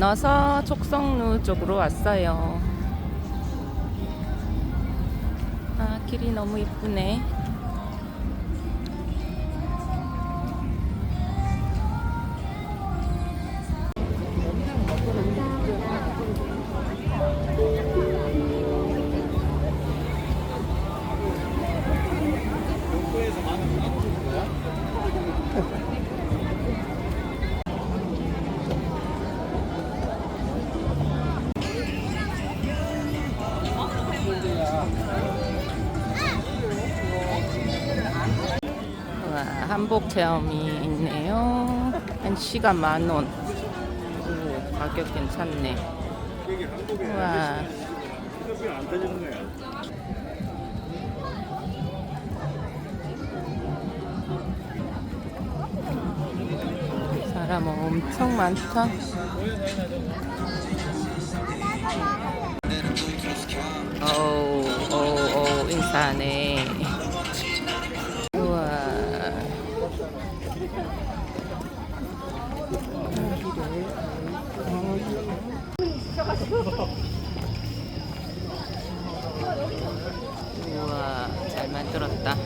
건너서 촉성루 쪽으로 왔어요. 아, 길이 너무 이쁘네. 한복 체험이 있네요. 한 시간 만 원. 오, 가격 괜찮네. 와, 사람 엄청 많다. 어우, 어우, 어우, 인사네. 만들었다.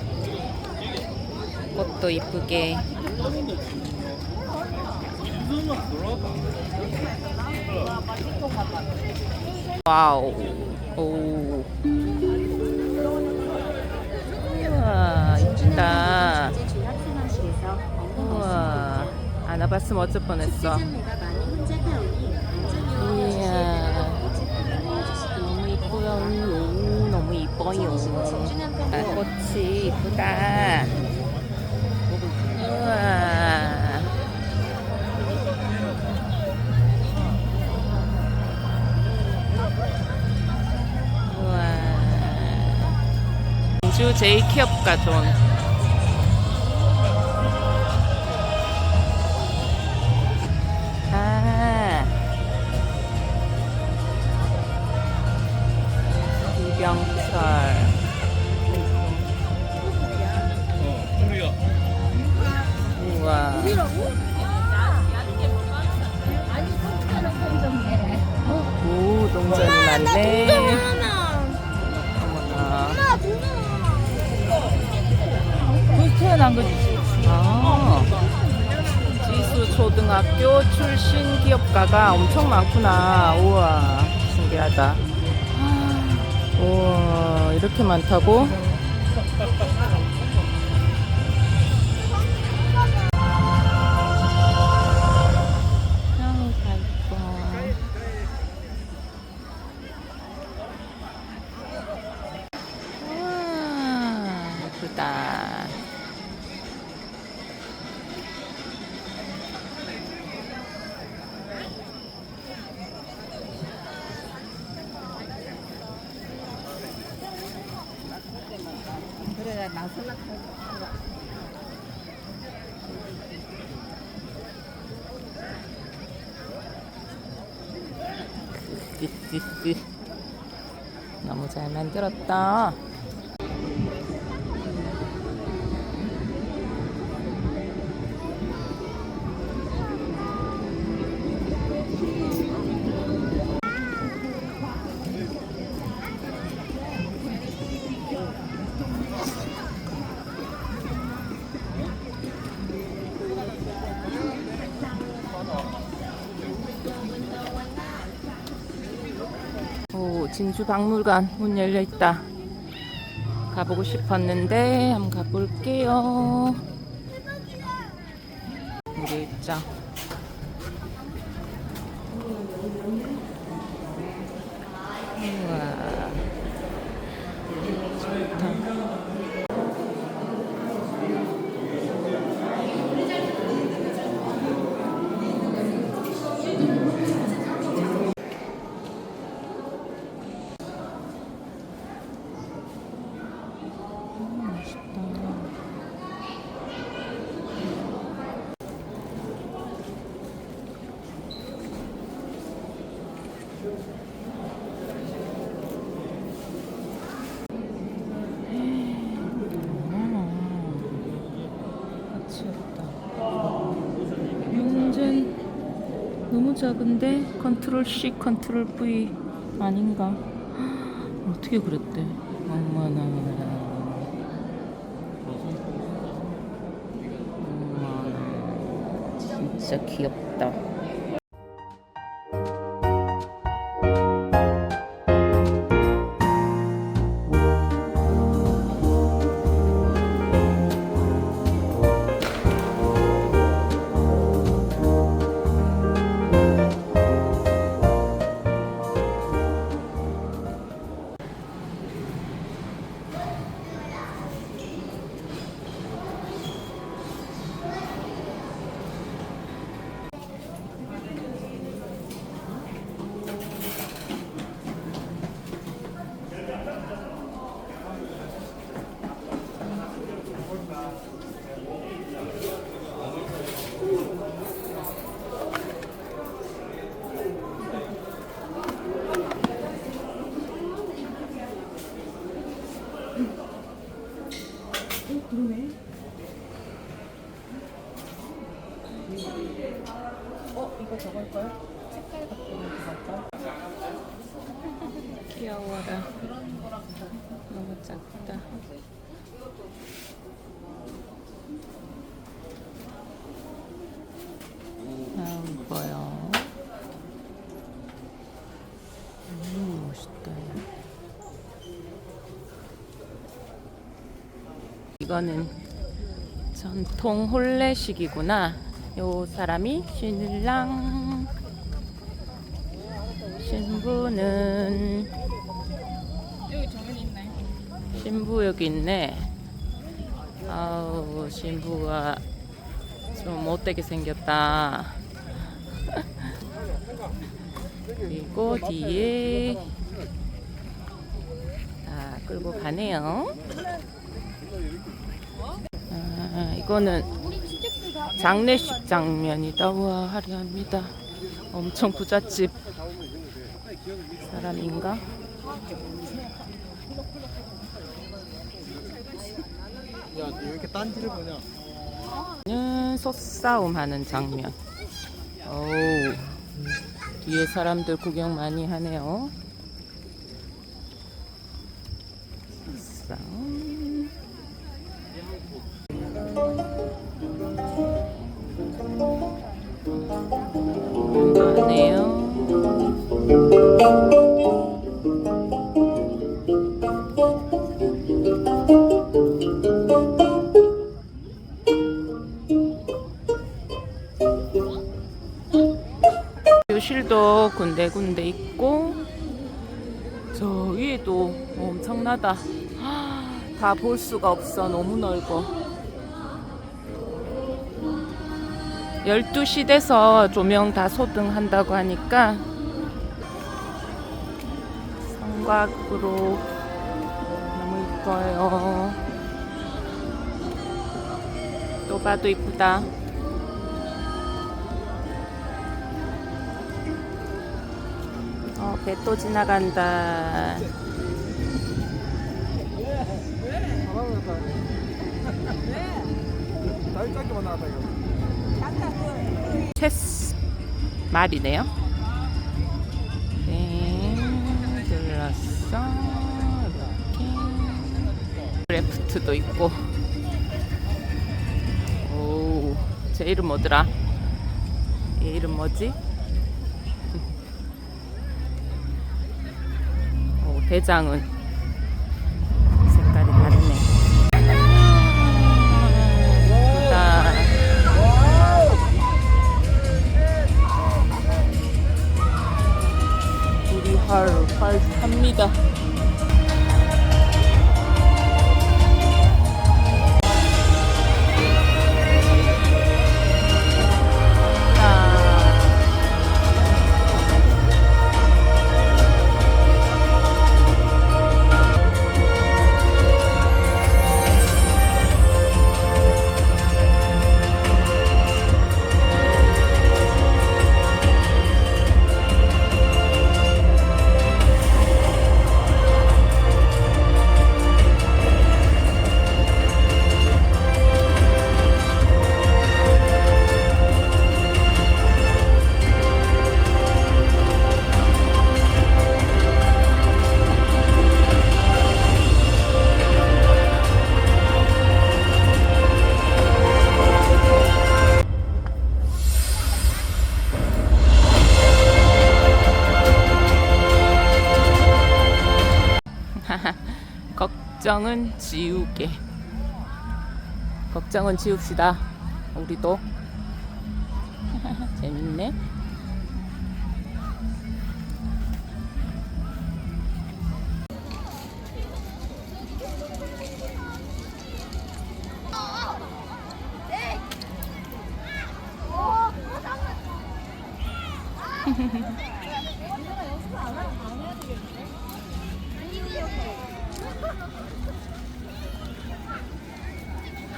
꽃도 이쁘게. 와우. 오. 우와, 이쁘다. 우와, 안 와봤으면 어쩔 뻔했어. 이야, 너무 이뻐요. 이뻐요. 아, 꽃이 이쁘다. 우와. 우와. 주 제이키업 가존. 초등학교 출신 기업가가 엄청 많구나. 우와, 신기하다. 우와, 이렇게 많다고? 너무 잘 만들었다. 오, 진주 박물관 문 열려 있다. 가보고 싶었는데 한번 가볼게요. 입장. 너무 작은데 컨트롤 C 컨트롤 V 아닌가? 어떻게 그랬대? 어머나. 어머나 진짜 귀엽다 귀여워라. 너무 작다. 아 이뻐요. 음 멋있다. 이거는 전통 혼례식이구나 요 사람이 신랑 신부는 여기 정연이 있네. 신부 여기 있네. 아우 신부가 좀 못되게 생겼다. 그리고 뒤에 다 끌고 가네요. 아, 이거는 장례식 장면이다. 와 화려합니다. 엄청 부잣집 사람인가? 야, 왜 이렇게 딴지를 보냐? 는 소싸움 하는 장면. 어우, 뒤에 사람들 구경 많이 하네요. 소싸움. 교실도 군데군데 있고 저 위에도 엄청나다. 다 볼 수가 없어. 너무 넓어 12시 돼서 조명 다 소등한다고 하니까 성곽으로 너무 이뻐요 또 봐도 이쁘다 어, 배 또 지나간다. 이거. 체스 말이네요. 네, 들렀어. 이렇게. 레프트도 있고. 오, 제 이름 뭐더라? 얘 이름 뭐지? 오, 대장은 우리 활, 활 탑니다. 걱정은 지우게. 걱정은 지웁시다. 우리도. 재밌네.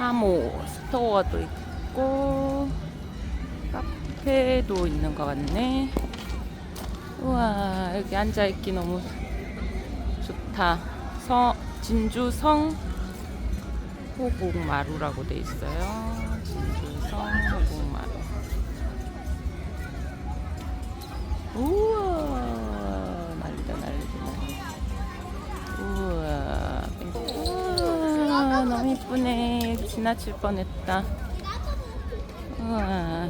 하모 스토어도 있고 카페도 있는 것 같네. 우와 여기 앉아 있기 너무 좋다. 서 진주성 호곡마루라고 돼 있어요. 진주성 호곡마루. 우와 너무 여기 지나칠 뻔했다. 우와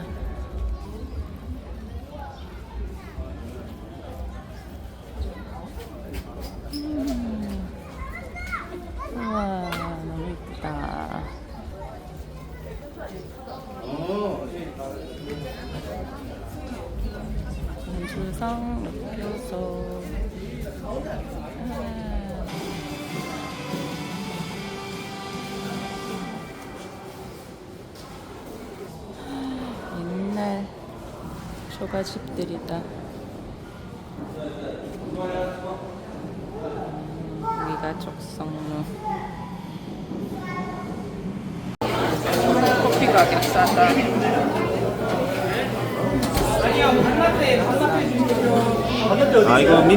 초가집들이다. 여기가 적성로. 커피 가격 싸다. 아 이거 미